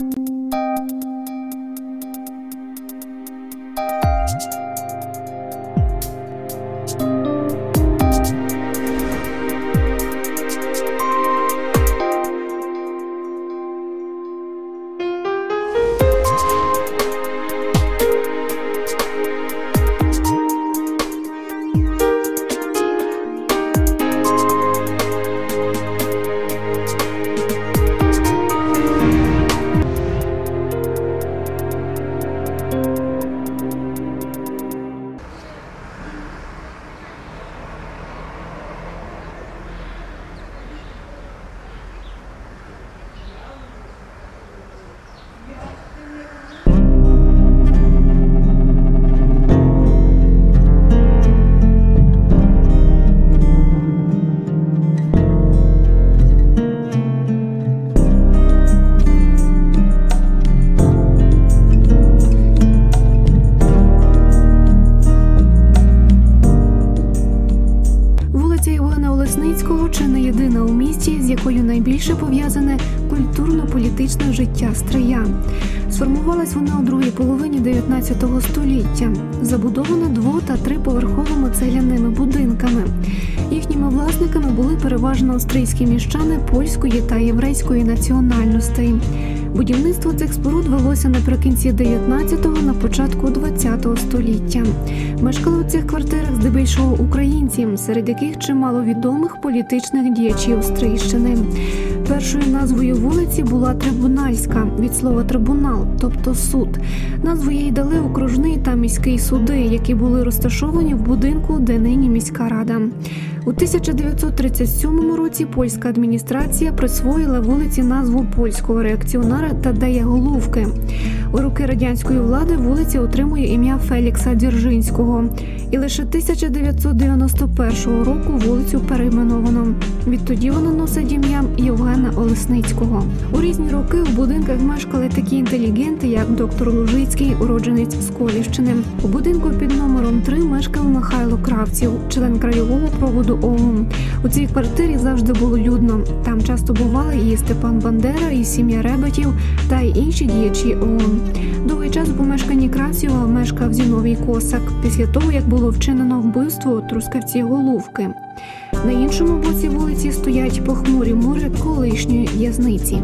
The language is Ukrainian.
Вулиця Олесницького чи не єдина у місті, з якою найбільше пов'язане культурно-політичне життя Стрия. Сформувалась вона у другій половині 19 століття, забудована дво- та триповерховими цегляними будинками. Їхніми власниками були переважно австрійські міщани польської та єврейської національностей. Будівництво цих споруд велося наприкінці 19-го, на початку 20-го століття. Мешкали у цих квартирах здебільшого українці, серед яких чимало відомих політичних діячів Стрийщини. Першою назвою вулиці була Трибунальська від слова трибунал, тобто суд. Назву їй дали окружний та міський суди, які були розташовані в будинку, де нині міська рада. У 1937 році польська адміністрація присвоїла вулиці назву польського реакціонера Тадея Головки. У роки радянської влади вулиця отримує ім'я Фелікса Дзержинського. І лише 1991 року вулицю перейменовано. Відтоді вона носить ім'я Євгена Олесницького. У різні роки в будинках мешкали такі інтелігенти, як доктор Лужицький, уродженець Сколівщини. У будинку під номером 3 мешкав Михайло Кравців, член краєвого проводу ОУН. У цій квартирі завжди було людно. Там часто бували і Степан Бандера, і сім'я Ребетів та й інші діячі ОУН. Довгий час у помешканні Кравцєва мешкав Зіновій Косак після того, як було вчинено вбивство трускавці Головки. На іншому боці вулиці стоять похмурі мури колишньої в'язниці.